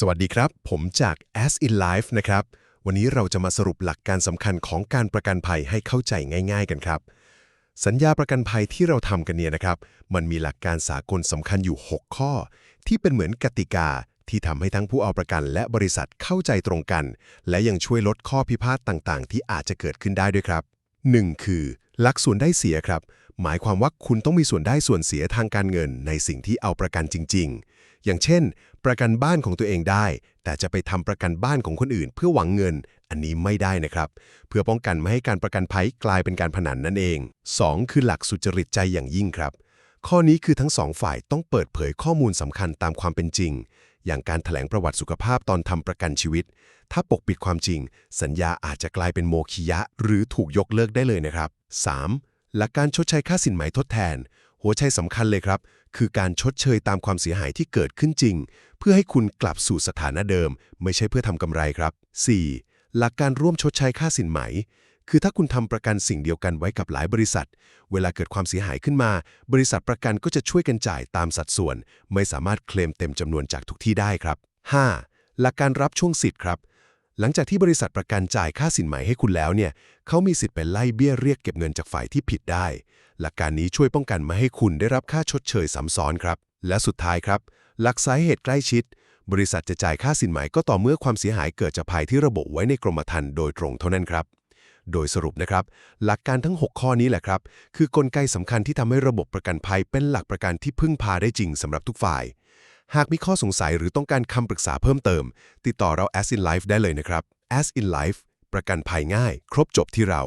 สวัสดีครับ ผมจาก As in Life นะครับ วันนี้เราจะมาสรุปหลักการสำคัญของการประกันภัยให้เข้าใจง่าย ๆ กันครับ สัญญาประกันภัยที่เราทำกันเนี่ยนะครับ มันมีหลักการสากลสำคัญอยู่ 6 ข้อ ที่เป็นเหมือนกติกาที่ทำให้ทั้งผู้เอาประกันและบริษัทเข้าใจตรงกัน และยังช่วยลดข้อพิพาทต่างๆ ที่อาจจะเกิดขึ้นได้ด้วยครับ 1. คือ ลักส่วนได้เสียครับ หมายความว่าคุณต้องมีส่วนได้ส่วนเสียทางการเงินในสิ่งที่เอาประกันจริง ๆ อย่างเช่น ประกันบ้านของตัวเองได้ แต่จะไปทำประกันบ้านของคนอื่น เพื่อหวังเงิน อันนี้ไม่ได้นะครับ เพื่อป้องกันไม่ให้การประกันภัยกลายเป็นการพนันนั่นเอง 2. คือหลักสุจริตใจอย่างยิ่งครับ ข้อนี้คือทั้งสองฝ่ายต้องเปิดเผยข้อมูลสำคัญตามความเป็นจริง อย่างการถแถลงประวัติสุขภาพตอนทำประกันชีวิต ถ้าปกปิดความจริง สัญญาอาจจะกลายเป็นโมฆะหรือถูกยกเลิกได้เลยนะครับ 3. หลักการชดใช้ค่าสินไหมทดแทน หัวใจสำคัญเลยครับ คือการชดเชยตามความเสียหายที่เกิดขึ้นจริง เพื่อให้คุณกลับสู่สถานะเดิม ไม่ใช่เพื่อทำกำไรครับ 4. หลักการร่วมชดใช้ค่าสินไหม คือถ้าคุณทำประกันสิ่งเดียวกันไว้กับหลายบริษัท เวลาเกิดความเสียหายขึ้นมา บริษัทประกันก็จะช่วยกันจ่ายตามสัดส่วน ไม่สามารถเคลมเต็มจำนวนจากทุกที่ได้ครับ 5. หลักการรับช่วงสิทธิ์ครับ หลังจากที่บริษัทประกันจ่ายค่าสินไหมให้คุณแล้วเนี่ย เขามีสิทธิ์ไปไล่เบี้ยเรียกเก็บเงินจากฝ่ายที่ผิดได้ หลักการนี้ช่วยป้องกันไม่ให้คุณได้รับค่าชดเชยซ้ำซ้อนครับ และสุดท้ายครับ หลักสาเหตุใกล้ชิด บริษัทจะจ่ายค่าสินไหมก็ต่อเมื่อความเสียหายเกิดจากภัยที่ระบุไว้ในกรมธรรม์โดยตรงเท่านั้นครับ โดยสรุปนะครับ หลักการทั้ง 6 ข้อนี้แหละครับ คือกลไกสำคัญที่ทำให้ระบบประกันภัยเป็นหลักประกันที่พึ่งพาได้จริงสำหรับทุกฝ่าย หากมีข้อสงสัยหรือต้องการคำปรึกษาเพิ่มเติม ติดต่อเรา As in Life ได้เลยนะครับ As in Life ประกันภัยง่าย ครบจบที่เรา